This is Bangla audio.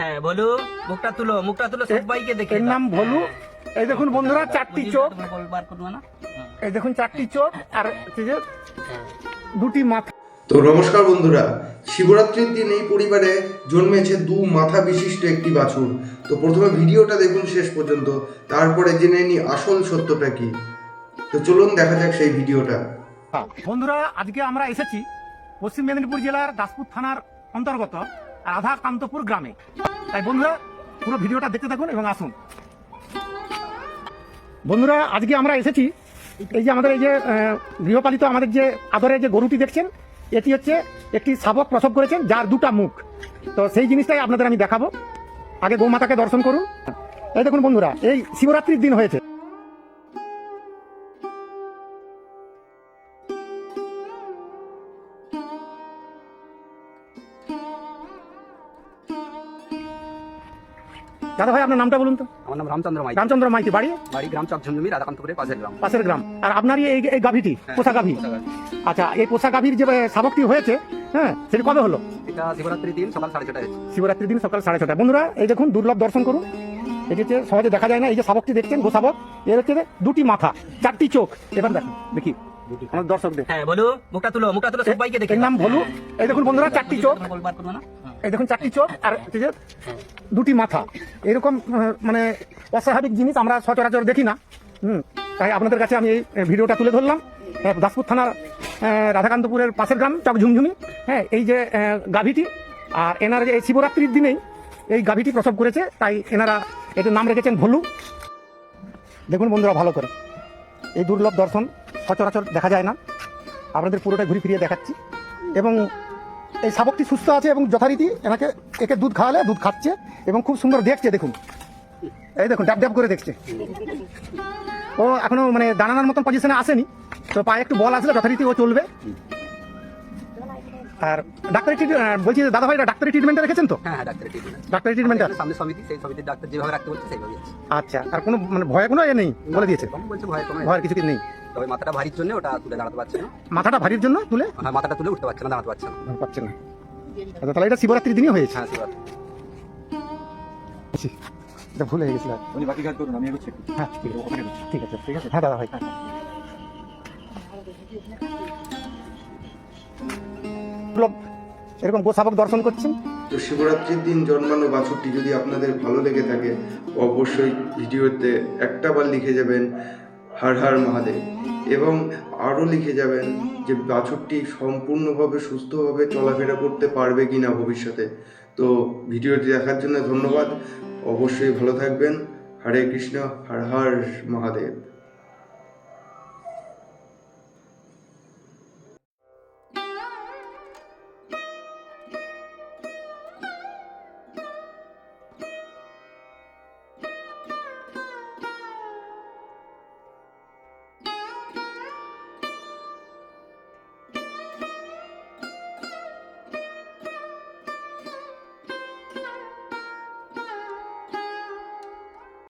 হ্যাঁ বলু মুখটা তুলো মুখটা তুলো সবাইকে দেখে এর নাম ভলু এই দেখুন বন্ধুরা চারটি চোখ। না? এই দেখুন চারটি চোখ আর যে দুটি মাথা। তো নমস্কার বন্ধুরা শিবরাত্রির দিন এই পরিবারে জন্মেছে দু মাথা বিশিষ্ট একটি বাছুর। তো প্রথমে ভিডিওটা দেখুন শেষ পর্যন্ত তারপরে জেনে নি আসল সত্যটা কি। তো চলুন দেখা যাক সেই ভিডিওটা। বন্ধুরা আজকে আমরা এসেছি পশ্চিম মেদিনীপুর জেলার দাসপুর থানার অন্তর্গত রাধাকান্তপুর গ্রামে। তাই বন্ধুরা, পুরো ভিডিওটা দেখতে থাকুন এবং আসুন। বন্ধুরা, আজকে আমরা এসেছি, এই যে আমাদের এই যে গৃহপালিত আমাদের যে আদরে যে গরুটি দেখছেন, এটি হচ্ছে একটি শাবক প্রসব করেছেন, যার দুটা মুখ। তো সেই জিনিসটাই আপনাদের আমি দেখাবো। আগে গৌমাতাকে দর্শন করুন। এই দেখুন বন্ধুরা, এই শিবরাত্রির দিন হয়েছে। দাদা ভাই আপনার নামটা বলুন তো। আমার নাম রামচন্দ্র মাই রামচন্দ্র মাইতি বাড়ি? বাড়ি গ্রাম চকঝুমজুমি রাধাকান্তপুরের পাশের গ্রাম। পাশের গ্রাম। আর আপনারই এই এই গাভীটি পোষা গাভী? আচ্ছা এই পোষা গাভীর যে শাবকটি হয়েছে হ্যাঁ সেটি কবে হলো? এটা শিবরাত্রির দিন সকাল সাড়ে ছটায় শিবরাত্রির দিন সকাল সাড়ে ছটা বন্ধুরা এই দেখুন দুর্লভ দর্শন করুন। এটি হচ্ছে সহজে দেখা যায় না এই যে শাবকটি দেখছেন গো শাবক এর হচ্ছে দুটি মাথা চারটি চোখ। এবার দেখুন দেখি। আমার দর্শকদের। হ্যাঁ বলু মুখটা তুলো মুখটা তুলো সবাইকে দেখে এর নাম ভলু এই দেখুন বন্ধুরা চারটি চোখ। বার করব না? এই দেখুন চারটি চোখ আর দুটি মাথা। এরকম মানে অস্বাভাবিক জিনিস আমরা সচরাচর দেখি না। হুম তাই আপনাদের কাছে আমি এই ভিডিওটা তুলে ধরলাম। দাসপুর থানার রাধাকান্তপুরের পাশের গ্রাম চক ঝুমঝুমি। হ্যাঁ এই যে গাভীটি আর এনারা যে এই শিবরাত্রির দিনেই এই গাভীটি প্রসব করেছে তাই এনারা এটার নাম রেখেছেন ভলু। দেখুন বন্ধুরা ভালো করে। এই দুর্লভ দর্শন। সচরাচর দেখা যায় না। আপনাদের পুরোটা ঘুরে ফিরিয়ে দেখাচ্ছি। এবং এই শাবকটি সুস্থ আছে এবং যথারীতি এনাকে একে দুধ খাওয়ালে দুধ খাচ্ছে এবং খুব সুন্দর দেখছে দেখুন। এই দেখুন ড্যাব ড্যাব করে দেখছে। ও এখনও মানে দাঁড়ানোর মতন পজিশনে আসেনি। তো পায়ে একটু বল আসলে যথারীতি ও চলবে। আর ডাক্তারি ট্রিটমেন্ট বলছি দাদা ভাই ডাক্তারি ট্রিটমেন্টে রেখেছেন তো? হ্যাঁ হ্যাঁ ডাক্তারের ট্রিটমেন্ট ডাক্তারি ট্রিটমেন্টটা সামনে সমিতি সেই সমিতির ডাক্তার যেভাবে রাখতে বলছে সেইভাবে আচ্ছা আর কোনো মানে ভয় কোনো এ নেই বলে দিয়েছে। বলছে ভয় ভয়ের কিছু কিছু নেই? তবে মাথাটা ভারীর জন্য ওটা তুলে দাঁড়াতে পারছে না। মাথাটা ভারীর জন্য তুলে? হ্যাঁ মাথাটা তুলে উঠতে পারছে না দাঁড়াতে পারছে না। পাচ্ছে না। আচ্ছা তাহলে এটা শিবরাত্রির দিনই হয়েছে। হ্যাঁ শিবরাত্রি। এটা ভুল হয়ে গেছিল। উনি বাকি কাজ করুন আমি এগোচ্ছি একটু। হ্যাঁ ঠিক আছে। ঠিক আছে ঠিক আছে। হ্যাঁ দাদা ভাই। এরকম গোসাবক দর্শন করছেন? তো শিবরাত্রির দিন জন্মানো বাছুরটি যদি আপনাদের ভালো লেগে থাকে অবশ্যই ভিডিওতে একটা বার লিখে যাবেন। হার হার মহাদেব। এবং আরও লিখে যাবেন যে বাছুরটি সম্পূর্ণভাবে সুস্থভাবে চলাফেরা করতে পারবে কি না ভবিষ্যতে। তো ভিডিওটি দেখার জন্য ধন্যবাদ। অবশ্যই ভালো থাকবেন। হরে কৃষ্ণ, হর হর মহাদেব।